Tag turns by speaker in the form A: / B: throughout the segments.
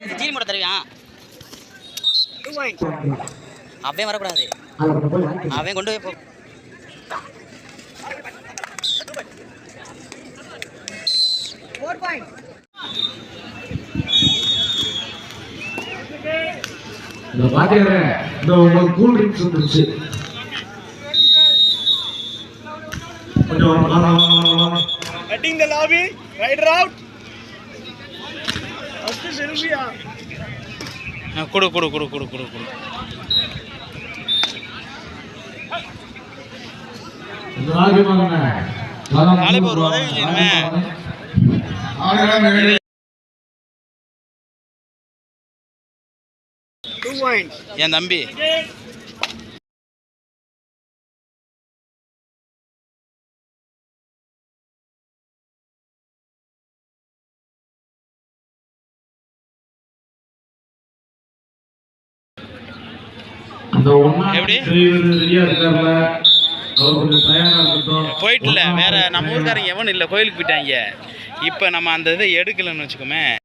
A: ஜீனி போட தருவியான் அவன் வரக்கூடாது. அவன் கொண்டு போய் போ.
B: இந்த பாத்தீங்கன்னா இந்த உங்களுக்கு கூல் ட்ரிங்க்ஸ் வந்துருச்சு. கொஞ்சம் வாங்க, வாங்க, வாங்க, வாங்க, வாங்க.
C: Sylvia.
A: ஆ, கொடு கொடு கொடு கொடு கொடு கொடு நாளைக்கு ஒரு உதவி செய்யணுமே. என் தம்பி
B: ஒண்ணாம்
A: எப்படி? போயிட்டுல வேற நம்ம ஊருக்காரங்க எவனும் இல்லை கோயிலுக்கு போயிட்டாங்க. இப்போ நம்ம அந்த இதை எடுக்கலைன்னு வச்சுக்கோமே.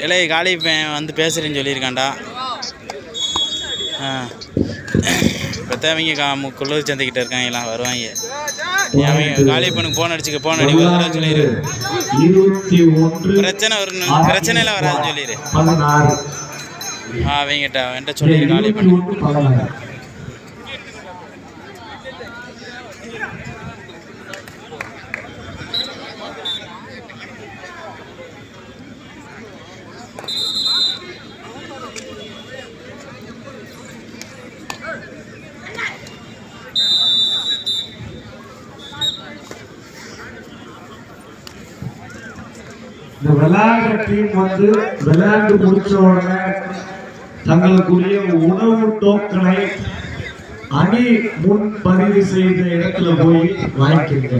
A: இளைய காலி வந்து பேசுகிறேன்னு சொல்லியிருக்கான்டா. ஆ. பெற்றவங்க கா குளிர் சந்தைக்கிட்ட இருக்காங்களாம் வருவாங்க. பண்ணுக்கு ஃபோன் அடிச்சுக்க ஃபோன் அடி தடவை சொல்லிடு பிரச்சனை ஒரு பிரச்சனைலாம் வராதுன்னு சொல்லிடு ஆ அவங்ககிட்ட அவன்கிட்ட சொல்லிடு காலி
B: இந்த விளையாடுற டீம் வந்து விளையாண்டு முடிச்ச உடனே தங்களுக்குரிய உணவு டோக்கனை அணி முன் பதிவு செய்த இடத்துல போய் வாங்கிக்கங்க.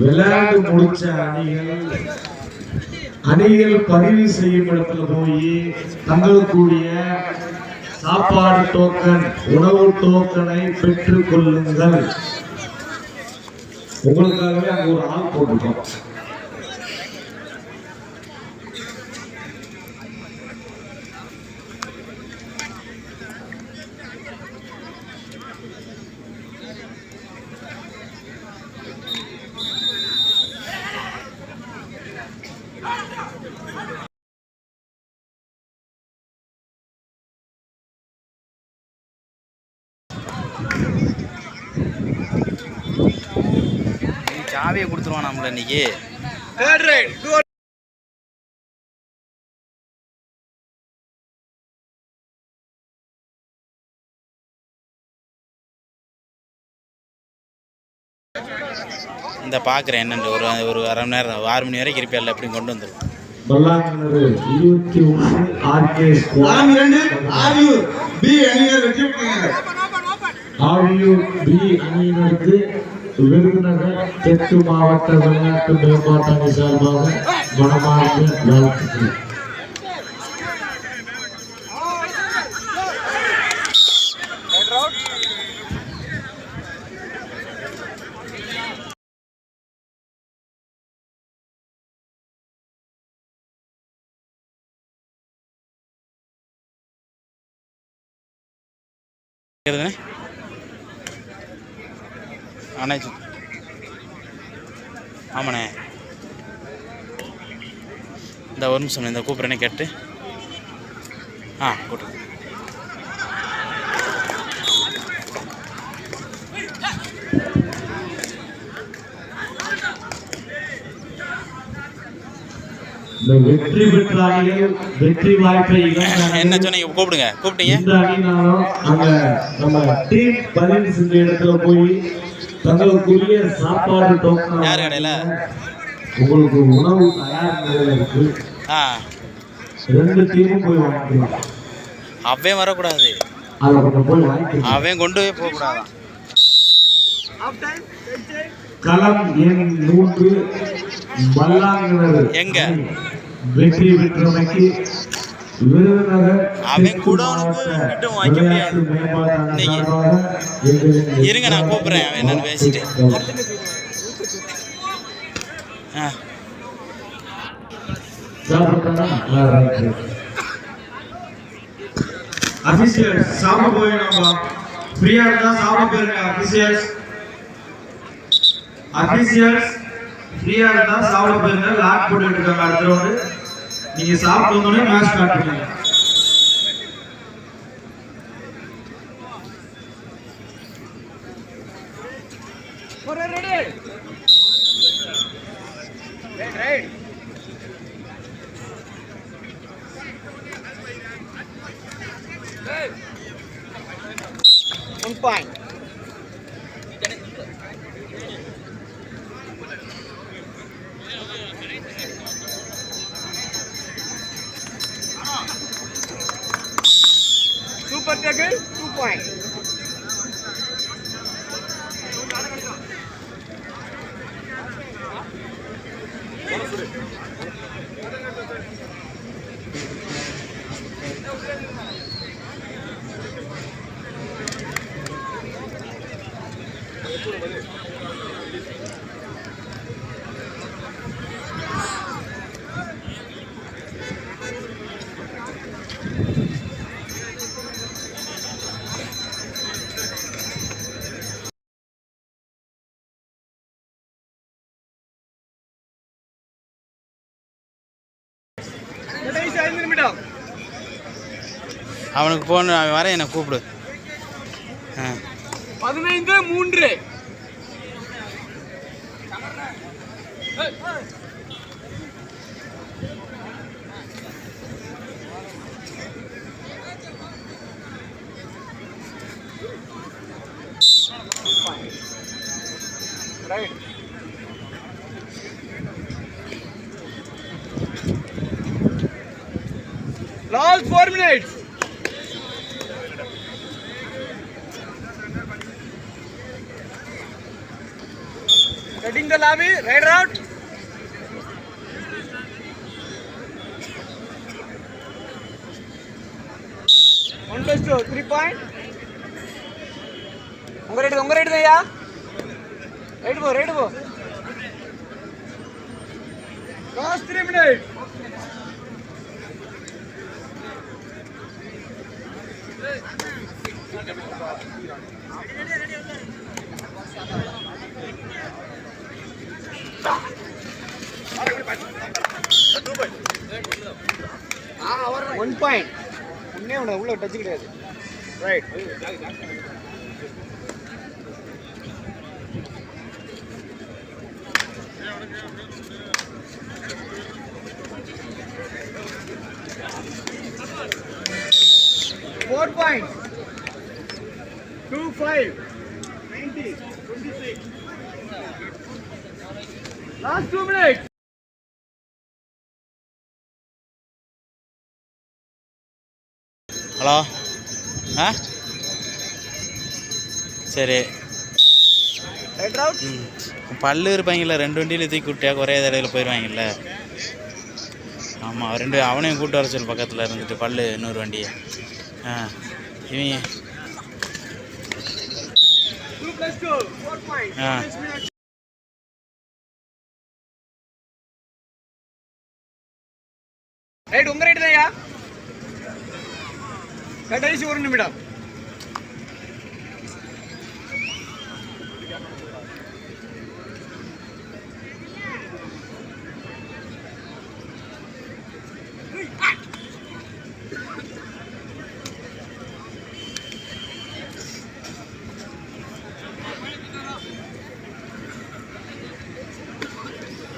B: விளையாண்டு முடிச்ச அணிகள் அணிகள் பதிவு செய்யும் இடத்துல போய் தங்களுக்குரிய சாப்பாடு டோக்கன் உணவு டோக்கனை பெற்றுக் கொள்ளுங்கள் உங்களுக்காகவே அங்க ஒரு ஆள் போட்டிருக்கோம்.
A: சாவியை கொடுத்துருவான் நம்மள இன்னைக்கு. இந்த பார்க்குறேன் என்னென்று ஒரு ஒரு அரை மணி நேரம் ஆறு மணி வரைக்கும் இருப்பியல்ல எப்படி கொண்டு வந்துடும்
B: பல்லாங்கிணறு இருபத்தி ஒன்று ஆர்கே
D: ஆம் இரண்டு ஆரியூர் பி அணியினர் வெற்றி
B: பி அணியினருக்கு विरुद्धनगर ಹೆಚ್ಚು ಮಾವಟ್ಟ ಬೆಳಗಾಟ ಬೆಳಪಾಟ ನಿಸಾರ್ಭಾಗ ಬಣಮಾರ್ಗ ಬೆಳಕಿದೆ
A: Yeah, அண்ணே ஆமாண்ணே. இந்த ஒரு நிமிஷம் இந்த கூப்பிட்றேனே கேட்டு. ஆ கூட்டு
B: வெற்றி பெற்ற வெற்றி வாய்ப்பை
A: என்ன சொன்னீங்க? கூப்பிடுங்க. கூப்பிட்டீங்க?
B: இந்த அணினாலும் அந்த நம்ம டீம் பதிவு செஞ்ச இடத்துல போய் தங்களுக்குரிய சாப்பாடு டோக்கன்
A: யார் கடையில?
B: உங்களுக்கு உணவு தயார் நிலையில இருக்கு ரெண்டு டீமும் போய் வாங்கிக்கலாம்
A: அவன் வரக்கூடாது அவன் கொண்டு போய்.
C: Right side.
B: களம் எண் மூன்று பல்லாங்கிணறு
A: எங்க?
B: வெற்றி பெற்றமைக்கு
A: அவன் கூட அவனுக்கு வைக்க முடியாது. இன்னைக்கு. இருங்க, நான் கூப்பிடுறேன். அவன் என்னன்னு பேசிட்டு. ஆ.
D: அபிஷியல்ஸ் சாப்பிட போயிடணும்பா ஃப்ரீயா இருந்தா சாப்பிட போயிருங்க அபிஷியல்ஸ் அபிஷியல்ஸ் ஃப்ரீயா இருந்தா சாப்பிட போயிருங்க லாக் போட்டுட்டு இருக்காங்க அடுத்த ரவுண்டு நீங்க சாப்பிட்டு வந்தோடனே மேட்ச் ஸ்டார்ட் பண்ணுங்க
C: For a. Right. One point. 怪
A: அவனுக்கு போன அவன் வர என்னை கூப்பிடு.
C: பதினைந்து மூன்று. Right. Last four minutes. Cutting the lobby, rider out. One plus two, three point. உங்க ரைடு உங்க ரைடு ஐயா ரைடு போ ரைடு போ last three minute one point உன்னே ஒன்று உள்ள டச் கிடையாது. Right Four points. Two five. Ninety. Twenty-six. Last two minutes.
A: Hello ஆ சரி. பல்லு இருப்பாங்கல்ல ரெண்டு வண்டியில் தூக்கி விட்டியா ஒரே தடவையில் போயிடுவாங்கல்ல ஆமாம் ரெண்டு அவனையும் கூட்டு வர சொல்லு பக்கத்தில் இருந்துட்டு பல்லு இன்னொரு வண்டியை ஆ இவங்க
C: Two plus two. Four points.
A: Ah.
C: Six minutes. Right உங்க ரைட் தான்யா கடைசி ஒரு நிமிடம்